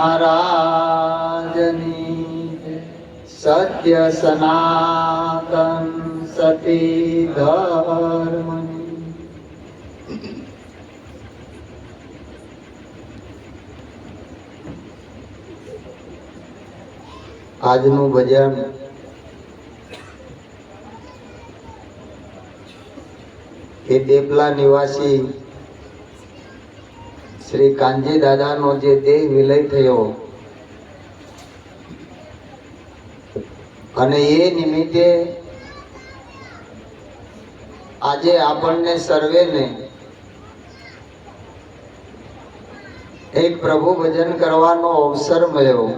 મહારાજની સત્ય સનાતન સતી ધર્મની આજનું ભજન એ દેપલા નિવાસી શ્રી કાનજી દાદાનો જે દેહ વિલય થયો અને એ નિમિત્તે આજે આપણને સર્વેને એક પ્રભુ ભજન કરવાનો અવસર મળ્યો.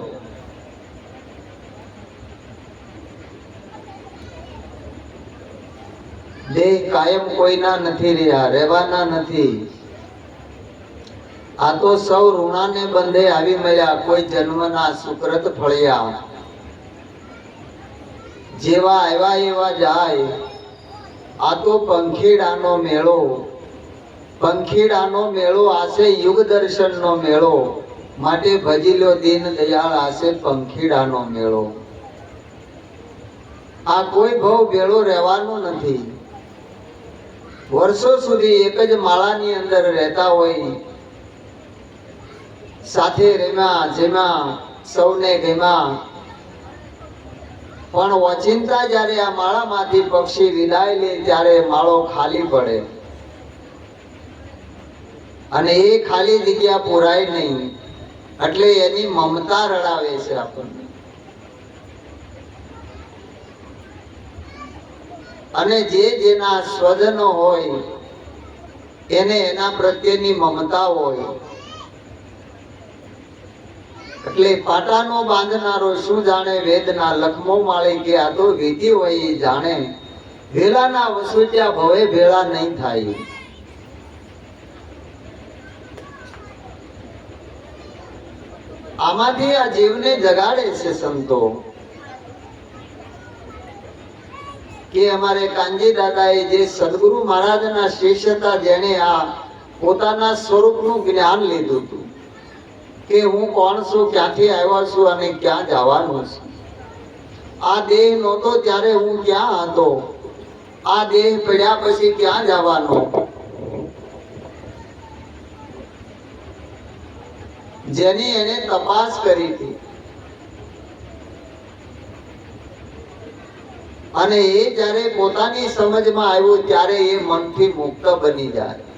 દેહ કાયમ કોઈના નથી રહ્યા, રહેવાના નથી. આ તો સૌ ઋણાને બંધે આવી મળ્યા, કોઈ જન્મના સુકૃત ફળિયા. જેવા આવ્યા એવા જાય. આ તો પંખીડાનો મેળો. પંખીડાનો મેળો આશે યુગ દર્શનનો મેળો. માટે ભજીલો દિન દયાળ આશે પંખીડાનો મેળો. આ કોઈ ભવ ભેળો રહેવાનો નથી. વર્ષો સુધી એક જ માળાની અંદર રહેતા હોય સાથે રેમ્યા જેમાં સૌને ગમ્યા પણ ઓચિંતા જ્યારે આ માળામાંથી પક્ષી વિદાય લે, ત્યારે માળો ખાલી પડે. અને એ ખાલી જગ્યા પુરાય નહીં. એટલે એની મમતા રડાવે છે આપણને. અને જે જેના સ્વજનો હોય, એને એના પ્રત્યેની મમતા હોય. એટલે પાટાનો બાંધનારો શું જાણે વેદના લખમો માળે કે આ તો વિધિ હોય એ જાણે. ભેળાના વસુત્યા ભવે ભેળા નહીં થાય. આમાંથી આ જીવને જગાડે છે સંતો. કે અમારે કાનજી દાદાએ જે સદગુરુ મહારાજના શિષ્ય હતા, જેણે આ પોતાના સ્વરૂપનું જ્ઞાન લીધું હતું. કે હું કોણ છું, ક્યાંથી આવ્યો છું અને ક્યાં જવાનું છું? આ દેહ નહોતો ત્યારે હું ક્યાં હતો? આ દેહ પડ્યા પછી ક્યાં જવાનો? જેની એને તપાસ કરી હતી. અને એ જ્યારે પોતાની સમજમાં આવ્યું, ત્યારે એ મનથી મુક્ત બની જાય.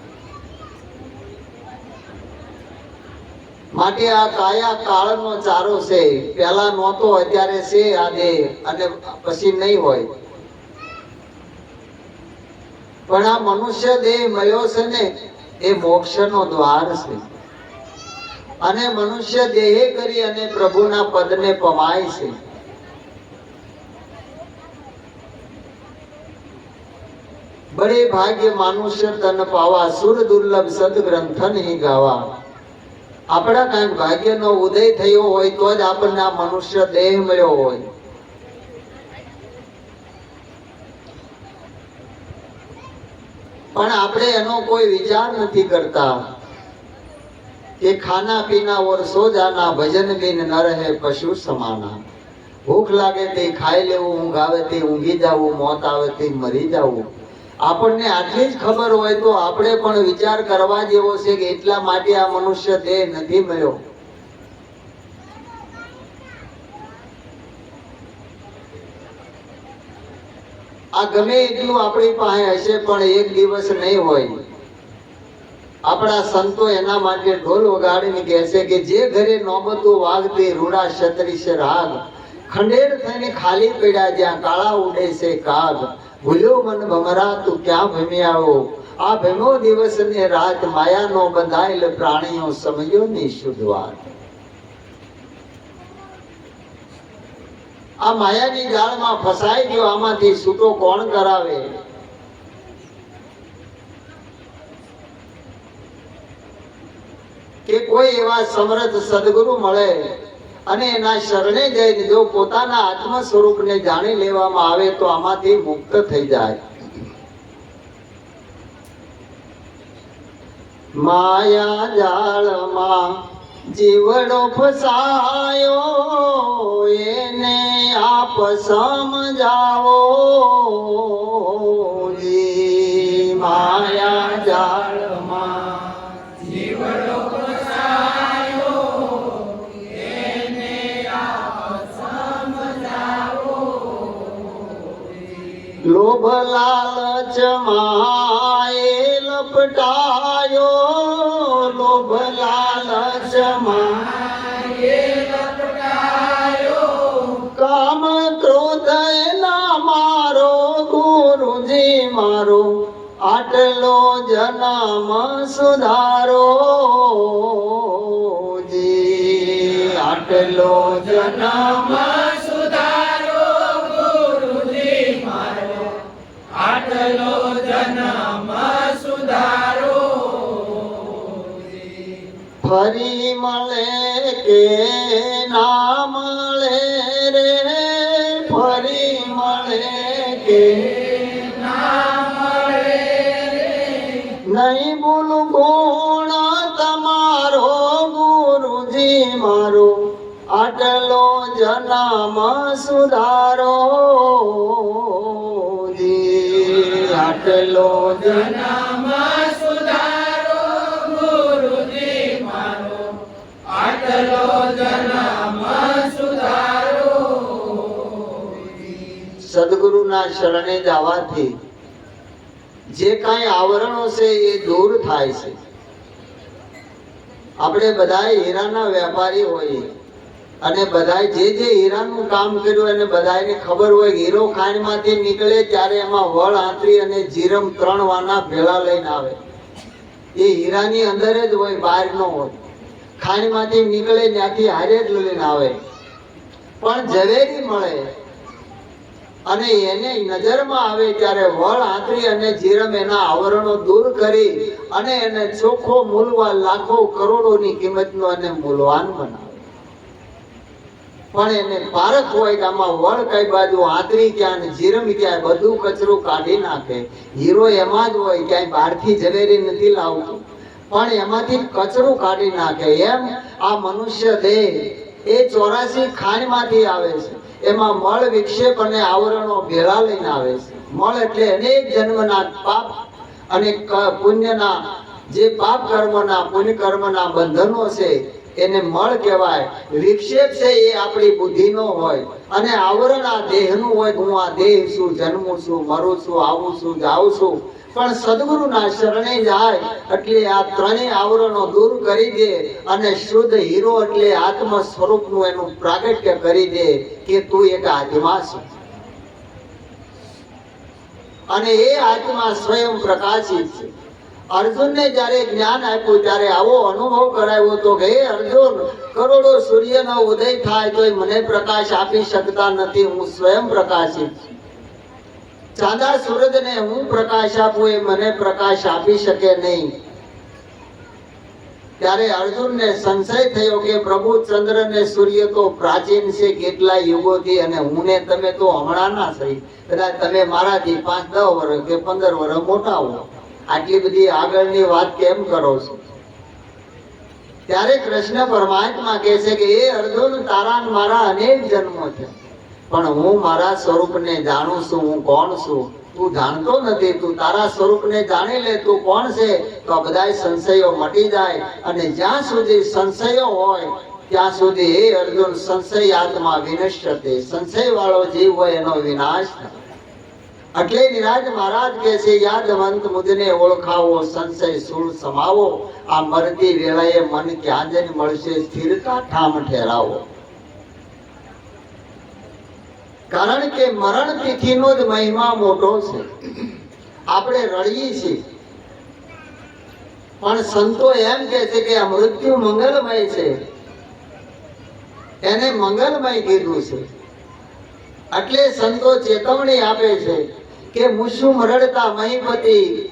માટે આ કાયા કાળનો ચારો છે. પેલા નહોતો, અત્યારે છે આ અને પછી નહીં હોય. પણ આ મનુષ્ય દેહ મળ્યો છે ને, એ મોક્ષનો દ્વાર છે. અને મનુષ્ય દેહે કરી અને પ્રભુના પદને પમાય છે. બડે ભાગ્ય માનુષ્ય તન પાવા, સુર દુર્લભ સદગ્રંથ નહીં ગાવા. આપણા કાંઈક ભાગ્યનો ઉદય થયો હોય તો જ આપણને આ મનુષ્ય દેહ મળ્યો હોય. પણ આપણે એનો કોઈ વિચાર નથી કરતા કે ખાના પીના ઓર સો જાના ભજન બિન ન રહે પશુ સમાના. ભૂખ લાગે તે ખાઈ લેવું, ઊંઘ આવે તે ઊંઘી જવું, મોત આવે તે મરી જવું. આપણને આટલી જ ખબર હોય તો આપણે પણ વિચાર કરવા જેવો છે કે એટલા માટે આ મનુષ્ય દેહ નથી મળ્યો. આ ગમે એટલું આપણી પાસે હશે પણ એક દિવસ નહીં હોય. આપણા સંતો એના માટે ઢોલ વગાડીને કહેશે કે જે ઘરે નોબતો વાગતી રૂડા છત્રીસ રાગ. ખંડેર થઈને ખાલી પડ્યા જ્યાં કાળા ઉડે છે કાગ. ભૂલ્યો મન ભમરા તું ક્યાં ભમ્યાઓ? આ ભમો દિવસ ને રાત માયાનો બંધાયેલ પ્રાણીઓ સમજો ની શુદ્ધવાર આ માયાની જાળમાં ફસાઈ ગયો, આમાંથી છૂટો કોણ કરાવે? કે કોઈ એવા સમર્થ સદગુરુ મળે? અને એના શરણે જઈને જો પોતાના આત્મ સ્વરૂપને જાણી લેવામાં આવે તો આમાંથી મુક્ત થઈ જાય. માયા જાળમાં જીવડો ફસાયો, એને આપ સમજાવો. માએ લપટાયો લોભ લાલચ કામ ક્રોધ ના મારો, ગુરુજી મારો, આટલો જન્મ સુધારો. જી, આટલો જન્મ ફરી મળે કે ના મળે રે? ફરી મળે કે નહીં બોલું ગુણ તમારો ગુરુજી મારો. આટલો જન્મ સુધારો જી. આટલો જન્મ સદગુરુના શરણે જવાથી જે કાંઈ આવરણો છે એ દૂર થાય છે. આપણે બધા હીરાના વેપારી હોઈએ. અને બધા જે જે હીરાનું કામ કર્યું એને બધાને ખબર હોય, હીરો ખાણમાંથી નીકળે ત્યારે એમાં વળ, આંતરી અને જીરમ ત્રણ વાના ભેળા લઈને આવે. એ હીરાની અંદર જ હોય, બહાર ન હોય. ખાણમાંથી નીકળે ત્યાંથી હારે જ લઈને આવે. પણ ઝવેરી મળે અને એને નજરમાં આવે ત્યારે વળ આંતરી અને જીરમ એના આવરણો દૂર કરી અને એને ચોખ્ખો મૂલવા લાખો કરોડોની કિંમતનો અને મૂલવાન બનાવે. પણ એને પારખ હોય કે આમાં વળ કઈ બાજુ આંતરી ક્યાં ને જીરમ ક્યાં, બધું કચરું કાઢી નાખે. હીરો એમાં જ હોય, ક્યાંય બહારથી ઝવેરી નથી લાવતું. પણ એમાંથી કચરું કાઢી નાખે. એમ આ મનુષ્ય દેહ એ ચોરાસી ખાણમાંથી આવે છે. એમાં મળ વિક્ષેપ અને આવરણો ભેળા લઈને આવે છે. મળ એટલે અનેક જન્મના પાપ અને પુણ્યના જે પાપ કર્મના પુણ્ય કર્મના બંધનો છે, એને મળ કહેવાય. વિક્ષેપ છે એ આપણી બુદ્ધિનો હોય અને આવરણ આ દેહનું હોય. હું આ દેહ છું, જન્મું છું, મરું છું, આવું છું, જાઉં છું. પણ સદગુરુના શરણે જાય એટલે આ ત્રણેય આવરણો દૂર કરી દે અને શુદ્ધ હીરો એટલે આત્મ સ્વરૂપનું એનું પ્રાગટ્ય કરી દે કે તું એક આત્મા છે. અને એ આત્મા સ્વયં પ્રકાશિત છે. અર્જુનને જ્યારે જ્ઞાન આપ્યું, ત્યારે આવો અનુભવ કરાવ્યો તો કે અર્જુન, કરોડો સૂર્યનો ઉદય થાય તોય મને પ્રકાશ આપી શકતા નથી, હું સ્વયં પ્રકાશિત છું. ચાંદા સૂરજને હું પ્રકાશ આપું એ મને પ્રકાશ આપી શકે નહીં. ત્યારે અર્જુનને સંશય થયો કે પ્રભુ ચંદ્ર ને સૂર્ય તો પ્રાચીન છે કેટલા યુગોથી અને હું ને તમે તો હમણાં ના થઈ કદાચ તમે મારાથી પાંચ દસ વર્ષ કે પંદર વર્ષ મોટા હો. આટલી બધી આગળની વાત કેમ કરો છો? ત્યારે કૃષ્ણ પરમાત્મા કહે છે કે એ અર્જુન, તારા મારા અનેક જન્મો છે પણ હું મારા સ્વરૂપને જાણું છું, હું કોણ છું? તું જાણતો નથી, તું તારા સ્વરૂપને જાણી લે, તું કોણ છે? તો બધા સંશયો મટી જાય અને જ્યાં સુધી સંશયો હોય, ત્યાં સુધી હે અર્જુન સંશય આત્મા વિનશ્યતે સંશય વાળો જીવ હોય એનો વિનાશ એટલે નિરાજ મહારાજ કે છે, યાદવંત મુદને ઓળખાવો, સંશય સુર સમાવો. આ મરતી વેળાએ મન ક્યાં જઈને મળશે, સ્થિરતા ઠામ ઠેરાવો. કારણ કે મરણ તિથિનો જ મહિમા મોટો છે. આપણે રડીએ છીએ. પણ સંતો એમ કહે છે કે આ મૃત્યુ મંગલમય છે. એને મંગલમય કીધું છે. એટલે સંતો ચેતવણી આપે છે કે મુસુમ રડતા મહીપતિ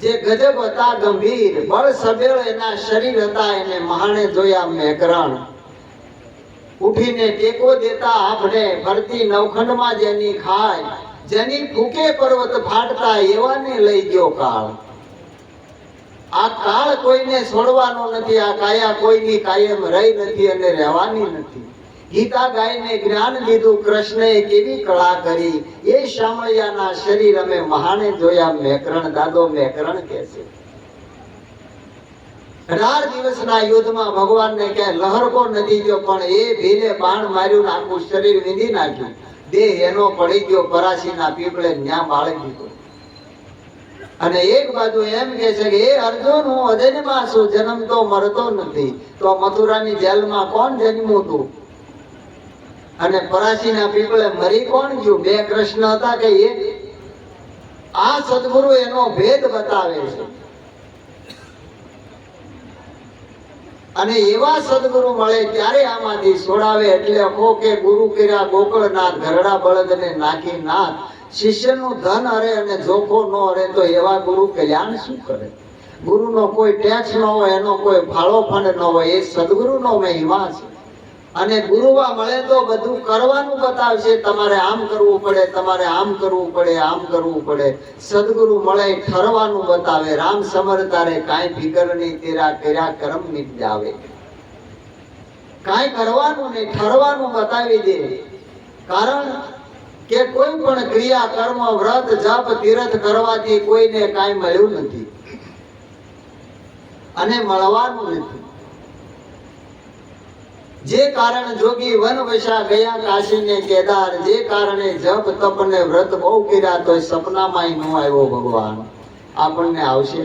જે ગજબ હતા ગંભીર, બળ સબેળ એના શરીર હતા એને મહાણે જોયા મેકરણ ઉઠીને ટેકો દેતા આપણે ભરતી નવખંડમાં જેની ખાય, જેની ફૂકે પર્વત ફાટતા એવાને લઈ ગયો કાળ. આ કાળ કોઈને છોડવાનો નથી, આ કાયા કોઈની કાયમ રહી નથી અને રહેવાની નથી. ગીતા ગાયને જ્ઞાન દીધું કૃષ્ણએ કેવી કળા કરી, એ શામળિયાના શરીર અમે મહાને જોયા, મેકરણ દાદો મેકરણ કે છે અઢાર દિવસના યુદ્ધમાં ભગવાનને કે લહરકો નથી ગયો, પણ એ ભીલે બાણ માર્યું ને આખું શરીર વિંધી નાખ્યું. દેહ એનો પડી ગયો પરાશીના પીપળે ન્યા બાળક દીધો. અને એક બાજુ એમ કે છે કે એ અર્જુન, હું અજન્યમાં છું જન્મતો મરતો નથી. તો મથુરાની જેલમાં કોણ જન્મ્યું હતું અને પરાશીના પીપળે મરી કોણ ગયું? બે કૃષ્ણ હતા કે એ આ સદગુરુ એનો ભેદ બતાવે છે. અને એવા સદગુરુ મળે ત્યારે આમાંથી છોડાવે એટલે અખો કે ગુરુ કર્યા ગોકળનાથ ઘરડા બળદને નાખી નાથ, શિષ્યનું ધન હરે અને જોખો ન હરે તો એવા ગુરુ કલ્યાણ શું કરે? ગુરુનો કોઈ ટેક્સ ન હોય, એનો કોઈ ફાળો ફંડ ન હોય, એ સદગુરુનો મહિમા છે. અને ગુરુવા મળે તો બધું કરવાનું બતાવશે. તમારે આમ કરવું પડે, તમારે આમ કરવું પડે, આમ કરવું પડે. સદગુરુ મળે, ઠરવાનું બતાવે. રામ સમર કાંઈ ફિકર નહીં, તેરા કર્યા કરમ નીટ જાવે કાંઈ કરવાનું નહીં, ઠરવાનું બતાવી દે. કારણ કે કોઈ પણ ક્રિયા, કર્મ, વ્રત, જપ, તીર્થ કરવાથી કોઈને કાંઈ મળ્યું નથી. અને મળવાનું નથી. જે કારણ જોગી વન વશા ગયા કાશી ને કેદાર, જે કારણે જપ, તપ ને વ્રત બહુ કર્યા તો સપનામાં નો આવ્યો ભગવાન. આપણને આવશે.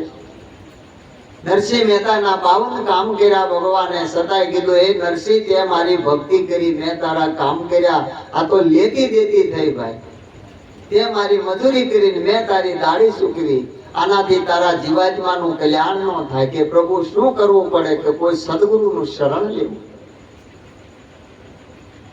નરસિંહ મહેતાના બાવન કામ કર્યા ભગવાને સતાય કીધું એ નરસિંહ, તે મારી ભક્તિ કરી, મેં તારા કામ કર્યા. આ તો લેતી દેતી થઈ ભાઈ. તે મારી મજૂરી કરીને મેં તારી દાઢી સૂકવી. આનાથી તારા જીવાત્માનું કલ્યાણ ન થાય કે પ્રભુ શું કરવું પડે કે કોઈ સદગુરુનું શરણ લેવું?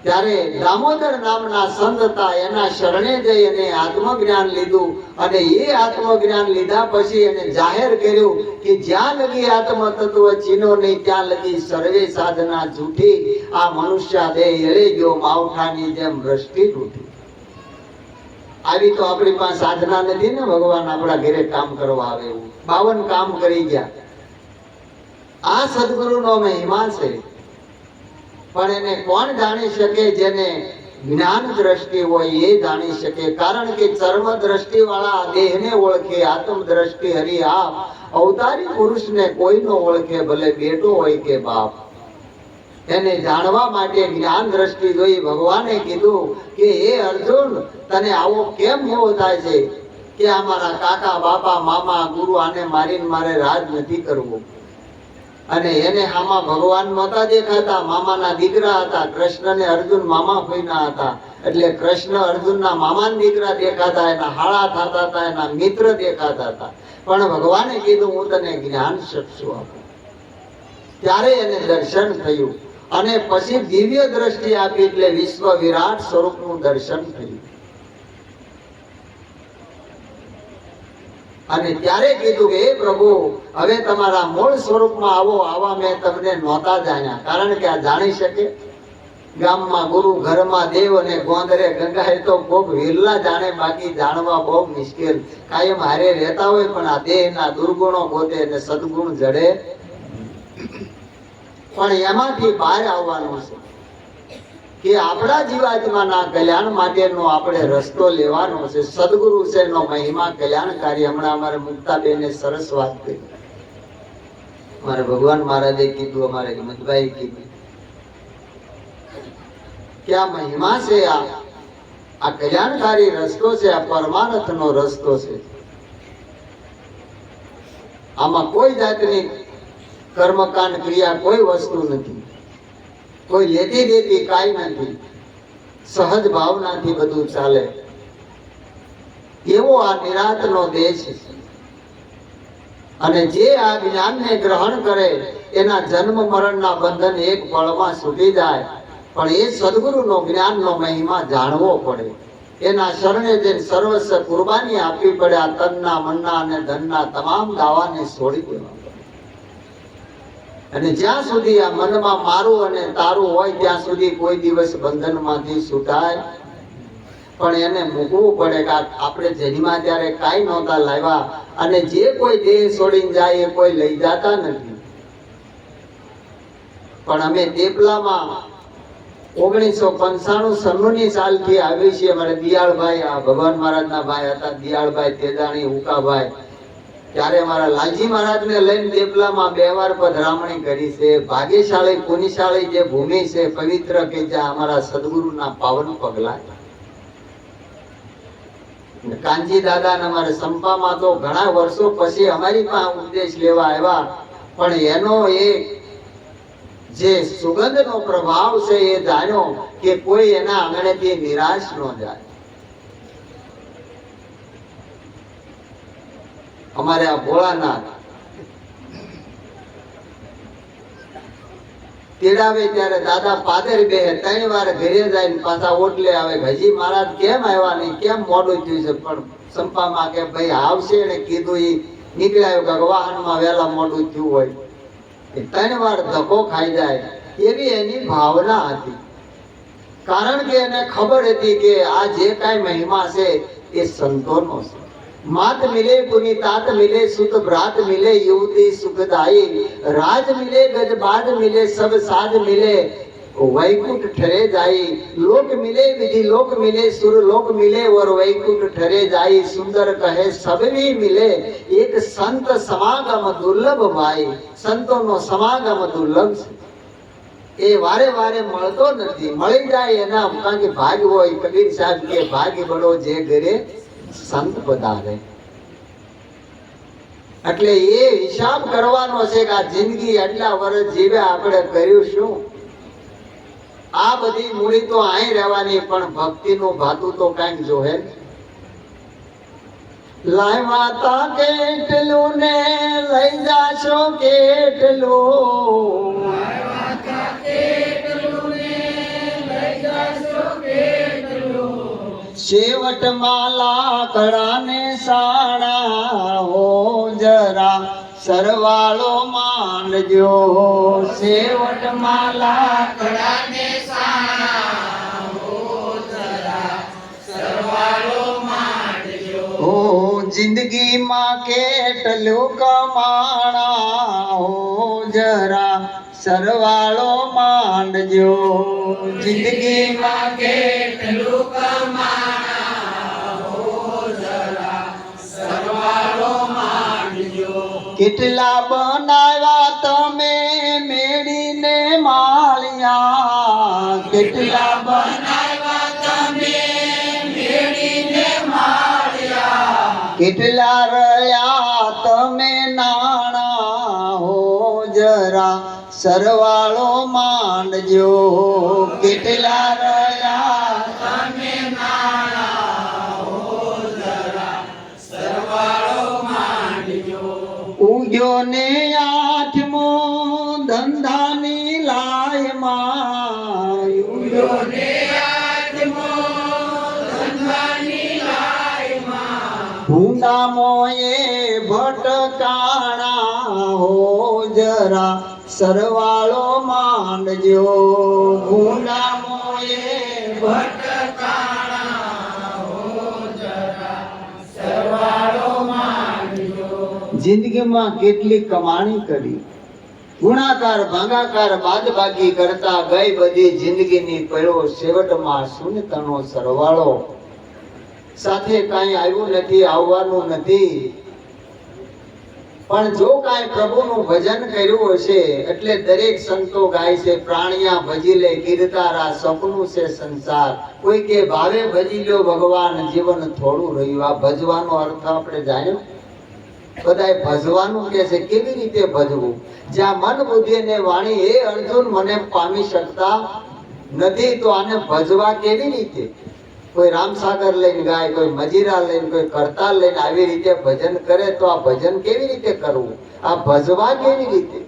ત્યારે દામોદર નામના સંત હતા એના શરણે જઈ અને આત્મજ્ઞાન લીધું. અને એ આત્મજ્ઞાન લીધા પછી એને જાહેર કર્યું કે જ્યાં લગી આત્મ તત્વ ચીનો નહીં, ત્યાં લગી સર્વે સાધના જૂઠી. આ મનુષ્ય દેહ એળે ગયો, માવઠાની જેમ દ્રષ્ટિ તૂટી. આવી તો આપણી પાસે સાધના નથી ને, ભગવાન આપણા ઘરે કામ કરવા આવે એવું. બાવન કામ કરી ગયા. આ સદગુરુનો મહિમા છે. પણ એને કોણ જાણી શકે જેને જ્ઞાન દ્રષ્ટિ હોય એ જાણી શકે? કારણ કે ચર્મ દ્રષ્ટિ વાળા દેહને ઓળખે, આત્મ દ્રષ્ટિ હરી આપ. અવતારી પુરુષને કોઈ નો ઓળખે, ભલે બેટો હોય કે બાપ. એને જાણવા માટે જ્ઞાન દ્રષ્ટિ જોઈ ભગવાને કીધું કે, હે અર્જુન, તને આવો કેમ મોહ થાય છે? કે અમારા કાકા, બાપા, મામા, ગુરુ આને મારીને મારે રાજ નથી કરવું. અને એને આમાં ભગવાન નહોતા દેખાતા મામાના દીકરા હતા કૃષ્ણ ને અર્જુન મામા ફઈના હતા. એટલે કૃષ્ણ અર્જુનના મામાના દીકરા દેખાતા, એના હાળા થતા હતા, એના મિત્ર દેખાતા હતા. પણ ભગવાને કીધું, હું તને જ્ઞાન શકશું આપું. ત્યારે એને દર્શન થયું. અને પછી દિવ્ય દ્રષ્ટિ આપી એટલે વિશ્વ વિરાટ સ્વરૂપનું દર્શન થયું. અને ત્યારે કીધું કે, હે પ્રભુ, હવે તમારા મૂળ સ્વરૂપમાં આવો, આવા મેં તમને નહોતા જાણ્યા. કારણ કે આ જાણી શકે. ગામમાં ગુરુ, ઘરમાં દેવ અને ગોંદરે ગંગા એ તો કોક વિરલા જાણે, બાકી જાણવા બહુ મુશ્કેલ. કાયમ હારે રહેતા હોય, પણ આ દેહના દુર્ગુણો પોતે અને સદગુણ જડે. પણ એમાંથી બહાર આવવાનું છે. કે આપણા જીવાત્માના કલ્યાણ માટેનો આપણે રસ્તો લેવાનો છે. સદગુરુ છે એનો મહિમા કલ્યાણકારી હમણાં અમારે મુક્તાબેને સરસ વાત કરી. મારે ભગવાન મહારાજે કીધું, અમારે હિંમતભાઈ કીધું કે આ મહિમા છે, આ આ કલ્યાણકારી રસ્તો છે, આ પરમાનથનો રસ્તો છે. આમાં કોઈ જાતની કર્મકાંડ ક્રિયા કોઈ વસ્તુ નથી. કોઈ લેતી દેતી કાંઈ નથી. સહજ ભાવનાથી બધું ચાલે. એવો આ નિરાતનો દેશ અને જે આ જ્ઞાનને ગ્રહણ કરે, એના જન્મ મરણના બંધન એક પળમાં છૂટી જાય. પણ એ સદગુરુનો જ્ઞાનનો મહિમા જાણવો પડે. એના શરણે જે સર્વસ્વ કુરબાની આપવી પડે, આ તનના મનના અને ધનના તમામ દાવાને છોડી દેવા. અને જ્યાં સુધી આ મનમાં મારું અને તારું હોય, ત્યાં સુધી કોઈ દિવસ બંધનમાંથી છૂટાય. પણ એને મૂકવું પડે કે આપણે જેનીમાં ત્યારે કાંઈ નહોતા લાવ્યા અને જે કોઈ દેહ છોડીને જાય એ કોઈ લઈ જતા નથી. પણ અમે દેપલામાં ઓગણીસો પંચાણું સન્નુની સાલથી આવી છીએ. અમારે દિયાળભાઈ, આ ભગવાન મહારાજના ભાઈ હતા, દિયાળભાઈ તેદાણી ઉકાભાઈ. ત્યારે અમારા લાલજી મહારાજને લઈને દેપલામાં બે વાર પધરામણી કરી છે ભાગ્યશાળી પુનિશાળી જે ભૂમિ છે, પવિત્ર કે જ્યાં અમારા સદગુરુના પાવન પગલા છે. કાનજી દાદા ને અમારે સંપામાં તો ઘણા વર્ષો પછી અમારી પાસે ઉપદેશ લેવા આવ્યા, પણ એનો એક જે સુગંધનો પ્રભાવ છે એ જાણ્યો કે કોઈ એના આંગણેથી નિરાશ ન જાય અમારે આ ભોળાનાથ તેડાવે ત્યારે દાદા પાદર બે ત્રણ વાર ઘરે જાય પાછા ઓટલે આવે હજી મહારાજ કેમ આવ્યા નહીં? કેમ મોડું થયું છે? પણ સંપામાં કે ભાઈ આવશે ને કીધું એ નીકળ્યા કે વાહનમાં વહેલા મોડું થયું હોય. ત્રણ વાર ધક્કો ખાઈ જાય. એવી એની ભાવના હતી. કારણ કે એને ખબર હતી કે આ જે કાંઈ મહિમા છે એ સંતોનો છે. માત મિલે પુની તાત મિલે સુત ભ્રાત મિલે યુવતી સુખદાયી રાજ મિલે ગજબાજ મિલે સબ સાજ મિલે વૈકુંઠ ઠરે જાય લોક મિલે વિધિ લોક મિલે સુર લોક મિલે ઓર વૈકુંઠ ઠરે જાય સુંદર કહે સબની મિલે એક સંત સમાગમ દુર્લભ ભાઈ સંતોનો સમાગમ દુર્લભ છે એ વારે વારે મળતો નથી. મળી જાય એના, કારણ કે ભાગ હોય, કબીર સાહેબ કે ભાગ બળો જે ઘરે સંત વધારે એટલે એ હિસાબ કરવાનો છે કે આ જિંદગી આટલા વર્ષ જીવે, આપણે કર્યું શું? આ બધી મૂડી તો અહીં રહેવાની, પણ ભક્તિનું ભાતું તો કાંઈક જોહે લાય માતા કેટલું ને લઈ જાશો, કેટલું. શેવટ માલા કળાને સાણા હો જરા સરવાળો માનજો. શેવટ માલા કડાને સાણા હો જરા સરવાળો હો જિંદગીમાં કેટલું કમાણા હો જરા સરવાળો માંડજો જિંદગીમાં કેટલું કમાણા કેટલા બનાવ્યા તમે મેળીને માળિયા? કેટલા બન બનાવ્યા તમે મેળીને માળિયા? કેટલા રહ્યા તમે નાણા હો જરા? સરવાળો માંડજો. કેટલા રહ્યા ને આઠમો ધંધાની લાયમાં ઉગ્યો ને આત્મો ધંધાની લાયમાં ભૂંડામોએ ભટકાણા હો જરા સરવાળો માંડજો. ભૂંડામોએ ભટકાણા જિંદગીમાં કેટલી કમાણી કરી. ગુણાકાર, ભાગાકાર બાદબાકી કરતા ગઈ બધી જિંદગીની પડ્યો છેવટમાં શૂન્યતાનો સરવાળો. સાથે કાંઈ આવ્યું નથી, આવવાનું નથી. પણ જો કાંઈ પ્રભુનું ભજન કર્યું હશે, એટલે દરેક સંતો ગાય છે, પ્રાણિયા ભજી લે કીર્તારા સપનું છે સંસાર. કોઈ કે ભાવે ભજી લ્યો, ભગવાન જીવન થોડું રહ્યું. આ ભજવાનો અર્થ આપણે જાણ્યો? બધાય ભજવાનું કે છે, કેવી રીતે ભજવું? જ્યાં મન બુદ્ધિ અને વાણી એ અર્જુન મને પામી શકતા નથી, તો આને ભજવા કેવી રીતે? કોઈ રામસાગર લઈને ગાય, કોઈ મજીરા લઈને, કોઈ કરતાલ લઈને આવી રીતે ભજન કરે, તો આ ભજન કેવી રીતે કરવું? આ ભજવા કેવી રીતે?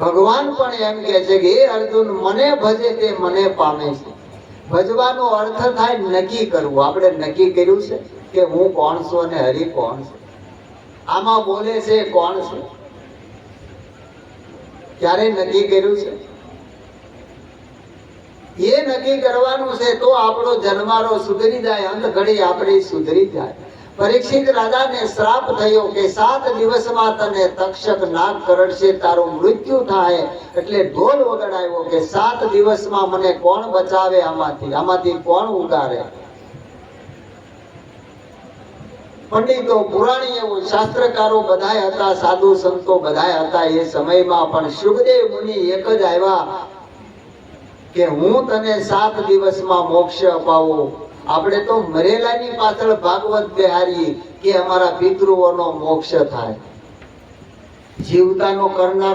ભગવાન પણ એમ કહે છે કે એ અર્જુન, મને ભજે તે મને પામે છે. ભજવાનો અર્થ થાય નક્કી કરવું. આપણે નક્કી કર્યું છે કે હું કોણ છું અને હરિ કોણ છે? આમાં બોલે છે કોણ છે? ક્યારે નક્કી કર્યું છે? એ નક્કી કરવાનું છે તો આપણો જન્મારો સુધરી જાય અંત ઘડી આપણી સુધરી જાય. પરીક્ષિત રાજાને શ્રાપ થયો કે સાત દિવસમાં તને તક્ષક નાગ કરડશે, તારું મૃત્યુ થાય. એટલે ઢોલ વગડાયો કે સાત દિવસમાં મને કોણ બચાવે આમાંથી? આમાંથી કોણ ઉગારે? પંડિતો પુરાણીઓ, શાસ્ત્રકારો બધાય હતા, સાધુ સંતો બધાય હતા. એ સમયમાં પણ સુખદેવ મુનિ એક જ આવ્યા કે હું તને સાત દિવસમાં મોક્ષ અપાવો. આપણે તો મરેલાની પાછળ ભાગવત બિહારી કે અમારા પિતૃઓનો મોક્ષ થાય. જીવતાનો કરનાર